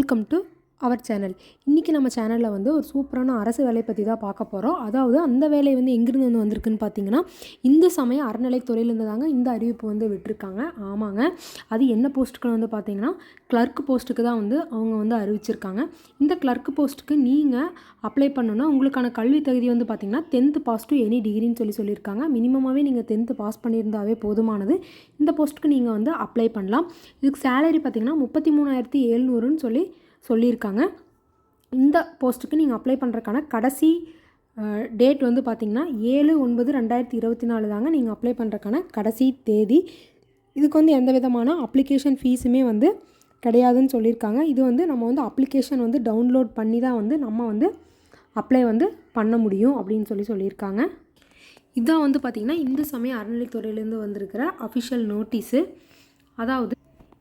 Welcome to our channel இன்றைக்கி நம்ம சேனலில் வந்து ஒரு சூப்பரான அரசு வேலை பற்றி தான் பார்க்க போகிறோம் அதாவது அந்த வேலை வந்து எங்கேருந்து வந்து வந்திருக்குன்னு பார்த்தீங்கன்னா இந்து சமய அறநிலைத்துறையிலேருந்து தாங்க இந்த அறிவிப்பு வந்து விட்டுருக்காங்க. ஆமாங்க. அது என்ன போஸ்ட்டுக்கு வந்து பார்த்தீங்கன்னா கிளர்க் போஸ்ட்டுக்கு தான் வந்து அவங்க வந்து அறிவிச்சிருக்காங்க. இந்த கிளர்க் போஸ்ட்டுக்கு நீங்கள் அப்ளை பண்ணணும்னா உங்களுக்கான கல்வி தகுதி வந்து பார்த்தீங்கன்னா டென்த்து பாஸ் டு எனி டிகிரின்னு சொல்லி சொல்லியிருக்காங்க. மினிமமாகவே நீங்கள் டென்த்து பாஸ் பண்ணியிருந்தாவே போதுமானது. இந்த போஸ்ட்டுக்கு நீங்கள் வந்து அப்ளை பண்ணலாம். இதுக்கு சேலரி பார்த்தீங்கன்னா முப்பத்தி மூணாயிரத்தி எழுநூறுன்னு சொல்லி சொல்லியிருக்காங்க. இந்த போஸ்ட்டுக்கு நீங்கள் அப்ளை பண்ணுறக்கான கடைசி டேட் வந்து பார்த்திங்கன்னா ஏழு ஒன்பது ரெண்டாயிரத்தி இருபத்தி நாலு தாங்க நீங்கள் அப்ளை பண்ணுறக்கான கடைசி தேதி. இதுக்கு வந்து எந்த விதமான அப்ளிகேஷன் ஃபீஸுமே வந்து கிடையாதுன்னு சொல்லியிருக்காங்க. இது வந்து நம்ம வந்து அப்ளிகேஷன் வந்து டவுன்லோட் பண்ணி தான் வந்து நம்ம வந்து அப்ளை வந்து பண்ண முடியும் அப்படின்னு சொல்லி சொல்லியிருக்காங்க. இதான் வந்து பார்த்திங்கன்னா இந்து சமய அறநிலைத்துறையிலேருந்து வந்திருக்கிற அஃபிஷியல் நோட்டீஸு அதாவது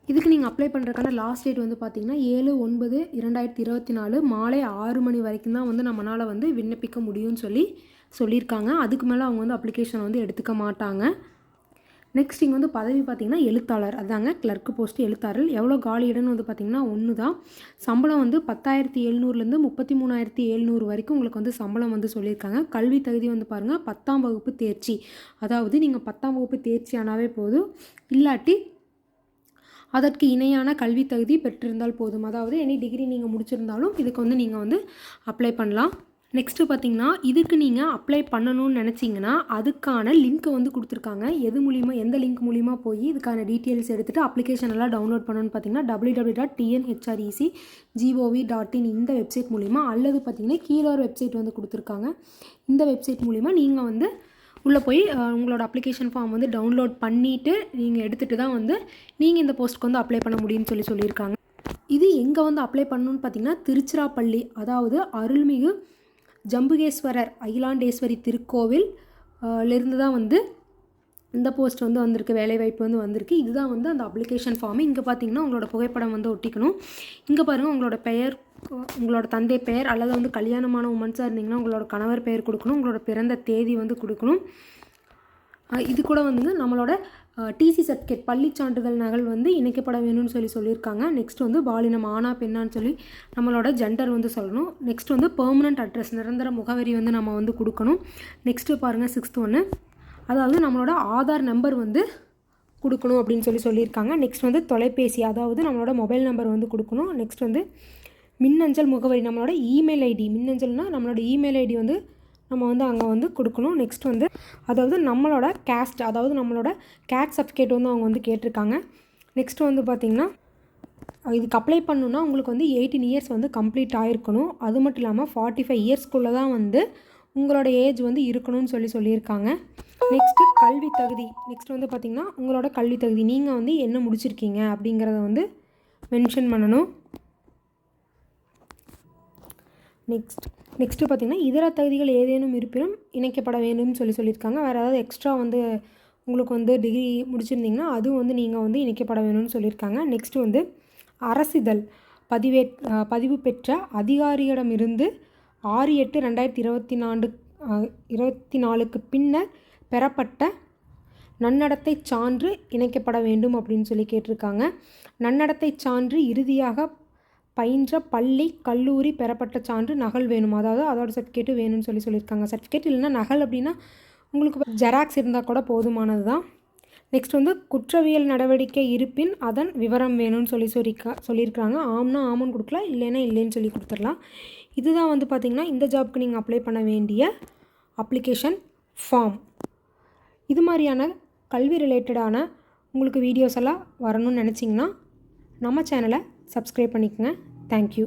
இதுக்கு நீங்கள் அப்ளை பண்ணுறதுக்கான லாஸ்ட் டேட் வந்து பார்த்தீங்கன்னா ஏழு ஒன்பது இரண்டாயிரத்தி இருபத்தி நாலு மாலை ஆறு மணி வரைக்கும் தான் வந்து நம்மளால் வந்து விண்ணப்பிக்க முடியும்னு சொல்லி சொல்லியிருக்காங்க. அதுக்கு மேலே அவங்க வந்து அப்ளிகேஷன் வந்து எடுத்துக்க மாட்டாங்க. நெக்ஸ்ட் இங்கே வந்து பதவி பார்த்திங்கன்னா எழுத்தாளர். அதாங்க கிளர்க்கு போஸ்ட்டு எழுத்தாளர். எவ்வளோ காலி இடம்னு வந்து பார்த்திங்கன்னா ஒன்று தான் சம்பளம் வந்து பத்தாயிரத்தி எழுநூறுலேருந்து முப்பத்தி மூணாயிரத்தி எழுநூறு வரைக்கும் உங்களுக்கு வந்து சம்பளம் வந்து சொல்லியிருக்காங்க. கல்வி தகுதி வந்து பாருங்கள் பத்தாம் வகுப்பு தேர்ச்சி. அதாவது நீங்கள் பத்தாம் வகுப்பு தேர்ச்சி ஆனாவே போதும். இல்லாட்டி அதற்கு இணையான கல்வி தகுதி பெற்றிருந்தால் போதும். அதாவது எனி டிகிரி நீங்கள் முடிச்சிருந்தாலும் இதுக்கு வந்து நீங்கள் வந்து அப்ளை பண்ணலாம். நெக்ஸ்ட்டு பார்த்தீங்கன்னா இதுக்கு நீங்கள் அப்ளை பண்ணணும்னு நினச்சிங்கன்னா அதுக்கான லிங்க்கை வந்து கொடுத்துருக்காங்க. எது மூலிமா எந்த லிங்க் மூலிமா போய் இதுக்கான டீட்டெயில்ஸ் எடுத்துகிட்டு அப்ளிகேஷன் எல்லாம் டவுன்லோட் பண்ணணும்னு பார்த்தீங்கன்னா W W dot TNHREC G O V dot in இந்த வெப்சைட் மூலிமா அல்லது பார்த்தீங்கன்னா கீழே ஒரு வெப்சைட் வந்து கொடுத்துருக்காங்க. இந்த வெப்சைட் மூலிமா நீங்கள் வந்து உள்ளே போய் உங்களோட அப்ளிகேஷன் ஃபார்ம் வந்து டவுன்லோட் பண்ணிவிட்டு நீங்கள் எடுத்துகிட்டு தான் வந்து நீங்கள் இந்த போஸ்ட்டுக்கு வந்து அப்ளை பண்ண முடியும்னு சொல்லி சொல்லியிருக்காங்க. இது எங்கே வந்து அப்ளை பண்ணணும்னு பார்த்தீங்கன்னா திருச்சிராப்பள்ளி அதாவது அருள்மிகு ஜம்புகேஸ்வரர் அகிலாண்டேஸ்வரி திருக்கோவில் லிருந்து தான் வந்து இந்த போஸ்ட் வந்து வந்திருக்கு வேலைவாய்ப்பு வந்து வந்திருக்கு. இதுதான் வந்து அந்த அப்ளிகேஷன் ஃபார்மு இங்கே பார்த்தீங்கன்னா உங்களோட புகைப்படம் வந்து ஒட்டிக்கணும். இங்கே பாருங்கள் உங்களோட பெயர் உங்களோட தந்தை பெயர் அல்லது வந்து கல்யாணமான உமன்ஸாக இருந்தீங்கன்னா உங்களோட கணவர் பெயர் கொடுக்கணும் உங்களோட பிறந்த தேதி வந்து கொடுக்கணும். இது கூட வந்து நம்மளோட டிசி சர்டிஃபிகேட் பள்ளி சான்றிதழ் நகல் வந்து இணைக்கப்பட வேணும்னு சொல்லி சொல்லியிருக்காங்க. நெக்ஸ்ட் வந்து பாலினம் ஆனா பெண்ணான்னு சொல்லி நம்மளோட ஜெண்டர் வந்து சொல்லணும். நெக்ஸ்ட் வந்து பெர்மனண்ட் அட்ரஸ் நிரந்தர முகவரி வந்து நம்ம வந்து கொடுக்கணும். நெக்ஸ்ட்டு பாருங்கள் சிக்ஸ்த் ஒன்று அதாவது நம்மளோட ஆதார் நம்பர் வந்து கொடுக்கணும் அப்படின்னு சொல்லி சொல்லியிருக்காங்க. நெக்ஸ்ட் வந்து தொலைபேசி அதாவது நம்மளோட மொபைல் நம்பர் வந்து கொடுக்கணும். நெக்ஸ்ட் வந்து மின்னஞ்சல் முகவரி நம்மளோட இமெயில் ஐடி மின்னஞ்சல்னால் நம்மளோட இமெயில் ஐடி வந்து நம்ம வந்து அங்கே வந்து கொடுக்கணும். நெக்ஸ்ட் வந்து அதாவது நம்மளோட கேஸ்ட் அதாவது நம்மளோட கேட் சர்டிஃபிகேட் வந்து அவங்க வந்து கேட்டிருக்காங்க. நெக்ஸ்ட் வந்து பார்த்திங்கன்னா இதுக்கு அப்ளை பண்ணணுன்னா உங்களுக்கு வந்து எயிட்டீன் இயர்ஸ் வந்து கம்ப்ளீட் ஆகிருக்கணும் அது மட்டும் இல்லாமல் ஃபார்ட்டி ஃபைவ் இயர்ஸ்க்குள்ளே தான் வந்து உங்களோட ஏஜ் வந்து இருக்கணும்னு சொல்லி சொல்லியிருக்காங்க. நெக்ஸ்ட்டு கல்வி தகுதி. நெக்ஸ்ட் வந்து பார்த்திங்கன்னா உங்களோட கல்வி தகுதி. நீங்கள் வந்து என்ன முடிச்சிருக்கீங்க அப்படிங்கிறத வந்து மென்ஷன் பண்ணணும். நெக்ஸ்ட் நெக்ஸ்ட்டு பார்த்திங்கன்னா இதர தகுதிகள் ஏதேனும் இருப்பினும் இணைக்கப்பட வேண்டும்னு சொல்லி சொல்லியிருக்காங்க. வேறு ஏதாவது எக்ஸ்ட்ரா வந்து உங்களுக்கு வந்து டிகிரி முடிச்சிருந்தீங்கன்னா அதுவும் வந்து நீங்கள் வந்து இணைக்கப்பட வேணும்னு சொல்லியிருக்காங்க. நெக்ஸ்ட்டு வந்து அரசிதழ். பதிவே பதிவு பெற்ற அதிகாரியிடமிருந்து ஆறு எட்டு ரெண்டாயிரத்தி இருபத்தி நான்கு இருபத்தி நாலுக்கு பின்னர் பெறப்பட்ட நன்னடத்தை சான்று இணைக்கப்பட வேண்டும் அப்படின்னு சொல்லி கேட்டிருக்காங்க. நன்னடத்தை சான்று இறுதியாக பயின்ற பள்ளி கல்லூரி பெறப்பட்ட சான்று நகல் வேணும். அதாவது அதோட சர்டிஃபிகேட்டு வேணும்னு சொல்லி சொல்லியிருக்காங்க. சர்டிஃபிகேட் இல்லைன்னா நகல் அப்படின்னா உங்களுக்கு ஜெராக்ஸ் இருந்தால் கூட போதுமானது தான். நெக்ஸ்ட் வந்து குற்றவியல் நடவடிக்கை இருப்பின் அதன் விவரம் வேணும்னு சொல்லி சொல்லிக்கா சொல்லியிருக்காங்க ஆம்னா ஆமன் கொடுக்கலாம் இல்லைன்னா இல்லைன்னு சொல்லி கொடுத்துடலாம். இதுதான் வந்து பார்த்திங்கன்னா இந்த ஜாப்க்கு நீங்கள் அப்ளை பண்ண வேண்டிய அப்ளிகேஷன் ஃபார்ம் இது மாதிரியான கல்வி ரிலேட்டடான உங்களுக்கு வீடியோஸ் எல்லாம் வரணும்னு நினச்சிங்கன்னா நம்ம சேனலை சப்ஸ்கிரைப் பண்ணிக்கோங்க. தேங்க்யூ